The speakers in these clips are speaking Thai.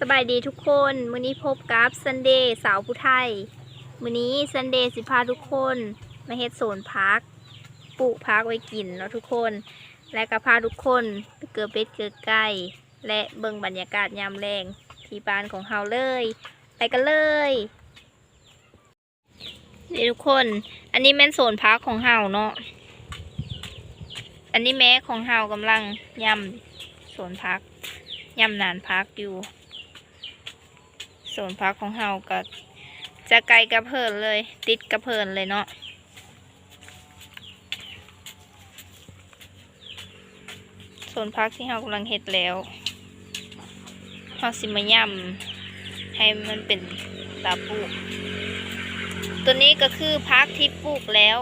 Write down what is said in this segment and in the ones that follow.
สบายดีทุกคนมื้อนี้พบกับซันเดย์สาวผู้ไทยมื้อนี้ซันเดย์สิพาทุกคนมาเฮ็ดโซนพักปลูกพักไว้กินเนาะทุกคน และก็พาทุกคนไปเกือบเป็ดเกือไก่และเบิ่งบรรยากาศยามแรงที่บ้านของเฮาเลย ไปกันเลยนี่ทุกคน อันนี้แม่นโซนพักของเฮาเนาะอันนี้แม่ของเฮากำลังยำโซนพักยำนานพักอยู่ สวนพักของเฮาก็จะไกลกับเพินเลย ติดกับเพินเลยเนาะสวนพักที่เฮากำลังเฮ็ดแล้วเฮาสิมาย่ำให้มันเป็นตาปลูก ตัวนี้ก็คือพักที่ปลูกแล้ว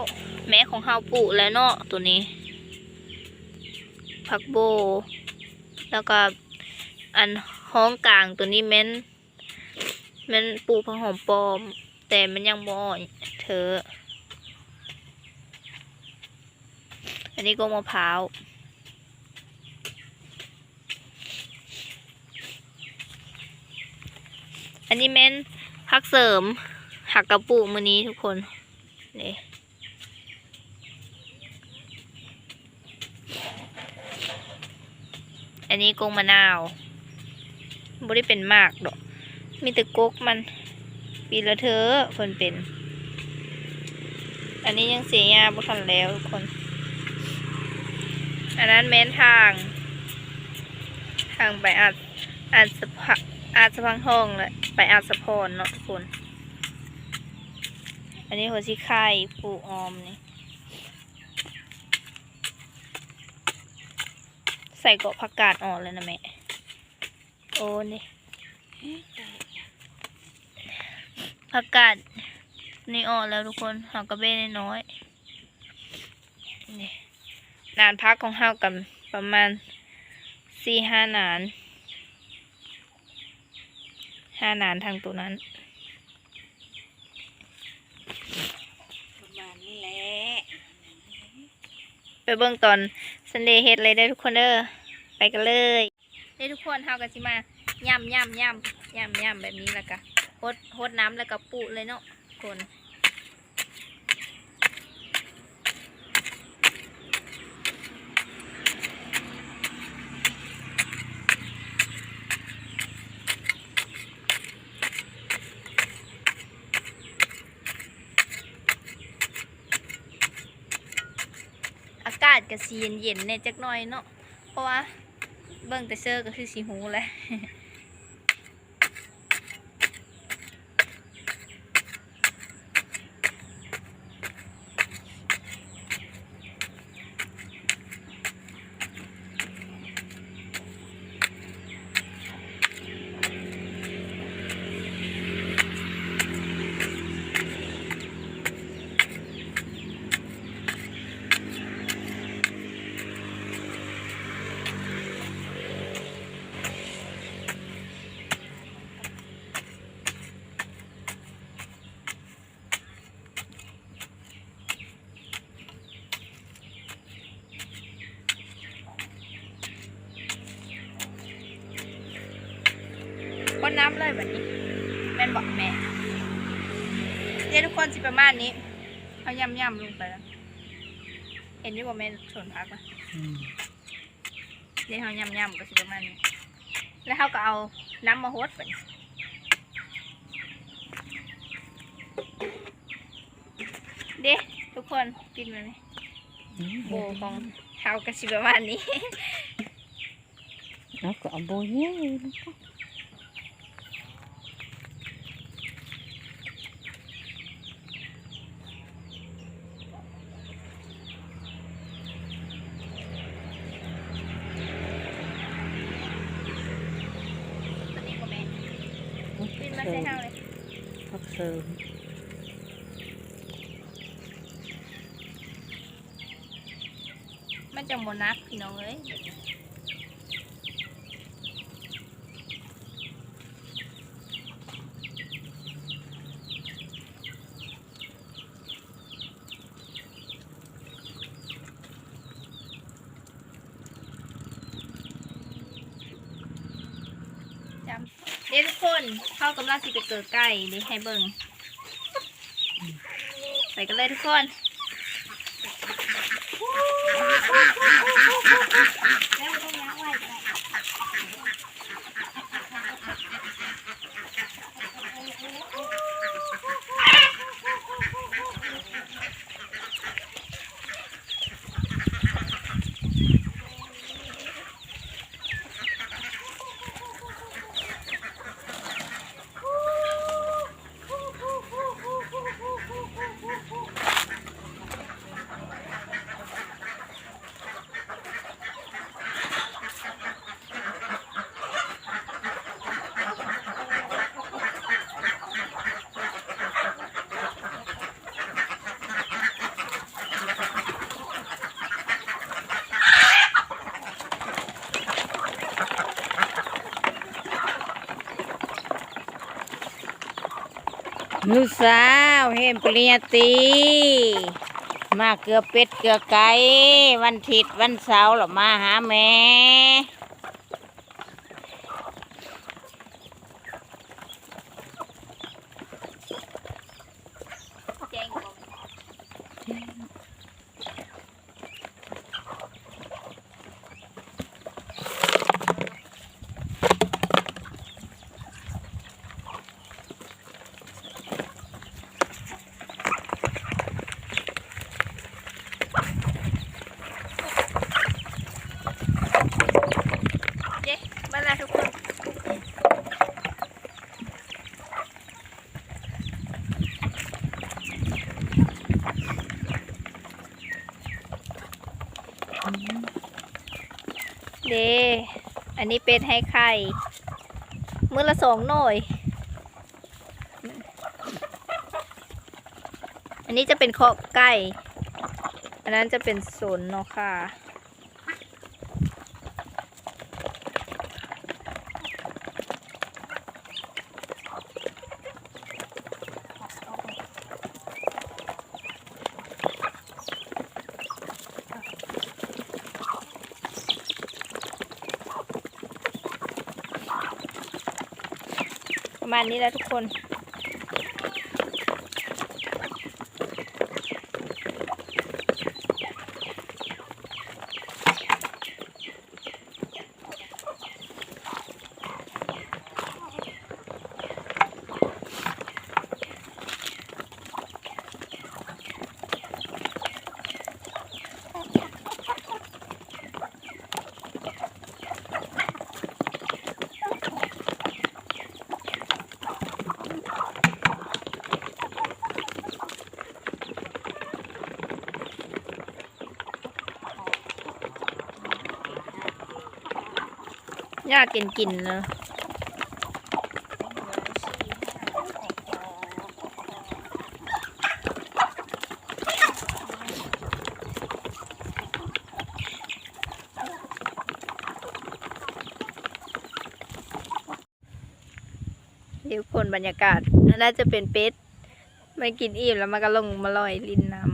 แม่ของเฮาปลูกแล้วเนาะตัวนี้ผักโบ แล้วก็อันห้องกลางตัวนี้แม่น มันปลูกผักหอมปลอม แต่มันยังบ่อนเธอ อันนี้ก็มะพร้าวอันนี้แม่นผักเสริม หักกระปุกมือนี้ทุกคนนี่อันนี้กงมะนาวบ่ได้เป็นมากดอก มีแต่กกมันปีละเธอเพิ่นเป็น อันนี้ยังเสียยาบ่ทันแล้วทุกคน อันนั้นแม้นทาง ทางไปอาจอาจสะพะอาจสะพังทองเลยไปอาจสะพรเนาะทุกคน อันนี้หัวชิไข่ปลูกออมนี่ใส่เกาะผักกาดอ่อนเลยนะแม่ โอ้นี่ ผักกาดนี่อ่อนแล้วทุกคนหากระเบ้น้อยๆนี่นานพักของเฮากันประมาณสี่ห้านานห้านานทางตัวนั้น ประมาณนี้แหละไปเบิ่งตอนซันเดย์เฮ็ดเลยได้อทุกคนเด้อไปกันเลยได้ทุกคนเฮากันสิมาย่ำย่ำย่ำย่ำย่ำแบบนี้แล้วก็ฮ ดฮดน้ำแล้วก็ปุเลยเนาะคนอากาศก็สีเย็นๆเนี่ยจักหน่อยเนาะเพราะว่าเบิ่งแต่เซอร์ก็คือสีหูแหละ นน้ำเลยแบบนี้ แม่นบอกแม่เนี่ยทุกคนสิประมาณนี้เอาย่ำย่ำลงไปแล้ว เห็นอยี่ว่าแม่นสวนพักปะเดี๋ยวเอาย่ำย่ำก็สิประมาณนี้ แล้วเขาก็เอาน้ำมาฮดไปเด้ทุกคนกินมันไหมโบของเขาก็สิประมาณนี้แล้วก็เอาโบเย่แล้วก็ ตัวนี้ก็แม่ กินมาใส่เฮาเลยพักเสริมมันจะโมนักพี่น้องเอ้ยจำเด ดี๋ยวทุก คนเข้ากำลังสิไปเกิดไก่เดี๋ยวให้เบิ่งใส่กันเลยทุกคนแลูก สาวเห็นปริญญาตีมาเกลือเป็ดเกลือไก่วันอาทิตวันเสาร์หรอมาหาแม่ แจ้งบอก เย้มาแล้วทุกคน เดอันนี้เป็ดให้ไข่มื้อละสองหน่อย อันนี้จะเป็นเคาะไก่ อันนั้นจะเป็นสนเนาะค่ะ ประมาณนี้แล้วทุกคน ยากกินกินเนะเดี๋ยวคนบรรยากาศน่าจะเป็นเป็ดไม่กินอิ่มแล้วมันก็ลงมาลอยรินน้ำ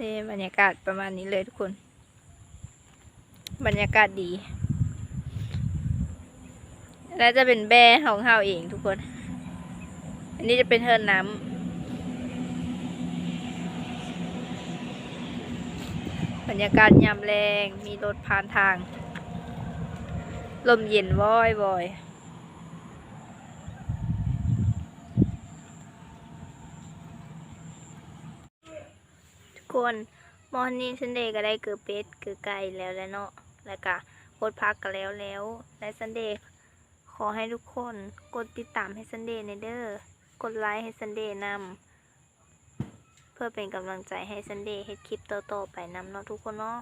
นี่บรรยากาศประมาณนี้เลยทุกคน บรรยากาศดี และจะเป็นแบร์ของเฮาเองทุกคน อันนี้จะเป็นเฮิร์นน้ำบรรยากาศยามแรงมีรถผ่านทาง ลมเย็นว้อยบอยทุกคนมอร์นิ่งซันเดย์ก็ได้เกือบเป็ดเกือบไก่แล้วแล้วเนาะแล้วก็โคตรพักกันแล้วแล้วและซันเดย์ ขอให้ทุกคนกดติดตามให้ซันเดย์ในเด้อกดไลค์ให้ซันเดย์นำเพื่อเป็นกำลังใจให้ซันเดย์เฮ็ดคลิปต่อๆไปนำเนาะทุกคนเนาะ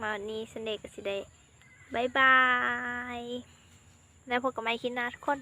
มาวันนี้ซันเดย์ก็สิได้บายบาย แล้วพบกันใหม่คลิปหน้าทุกคน